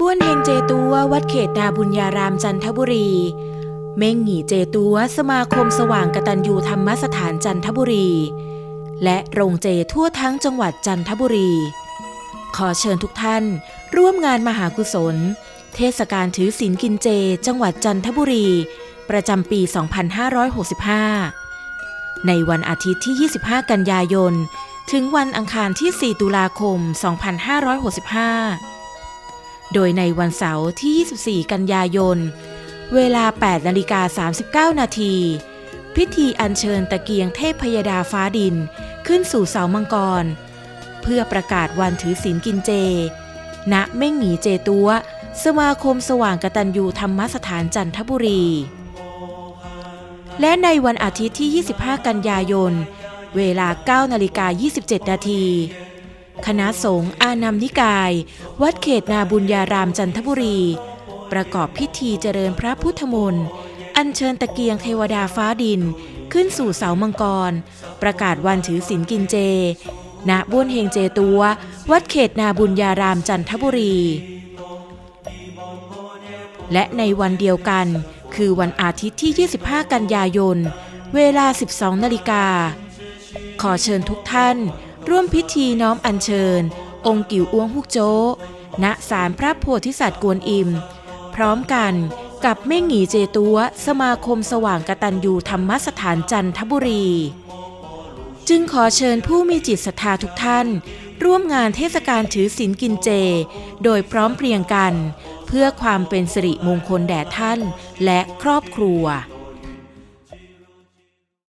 บ้วนเฮงเจตัววัดเขตนาบุญญารามจันทบุรี เม้งหงีเจตัวสมาคมสว่างกตัญญูธรรมสถานจันทบุรี และโรงเจทั่วทั้งจังหวัดจันทบุรี ขอเชิญทุกท่าน ร่วมงานมหากุศล เทศกาลถือศีลกินเจ จังหวัดจันทบุรี ประจำปี 2565 ในวันอาทิตย์ที่ 25 กันยายน ถึงวันอังคารที่ 4 ตุลาคม 2565 โดยในวันเสาร์ที่ 24 กันยายน เวลา 8 นาฬิกา 39 นาที พิธีอัญเชิญตะเกียงเทพพยดาฟ้าดินขึ้นสู่เสามังกร เพื่อประกาศวันถือศีลกินเจ ณ เม่งหงีเจตัว สมาคมสว่างกตัญญูธรรมสถานจันทบุรี และในวันอาทิตย์ที่ 25 กันยายน เวลา 9 นาฬิกา 27 นาที คณะสงฆ์อานัมนิกาย วัดเขตนาบุญญารามจันทบุรี ประกอบพิธีเจริญพระพุทธมนต์อัญเชิญตะเกียงเทวดาฟ้าดิน ขึ้นสู่เสามังกร ประกาศวันถือศีลกินเจ ณบ้วนเฮงเจตัว วัดเขตนาบุญญารามจันทบุรี และในวันเดียวกัน คือวันอาทิตย์ที่ 25 กันยายน เวลา 12 นาฬิกา ขอเชิญทุกท่าน ร่วมพิธีน้อมอัญเชิญ องค์กิ๋วอ้วงฮุกโจณศาลพระโพธิสัตว์กวนอิม พร้อมกันกับเม่งหงีเจตัวสมาคมสว่างกตัญญูธรรมสถานจันทบุรี จึงขอเชิญผู้มีจิตศรัทธาทุกท่าน ร่วมงานเทศกาลถือศีลกินเจ โดยพร้อมเพรียงกัน เพื่อความเป็นสิริมงคลแด่ท่านและครอบครัว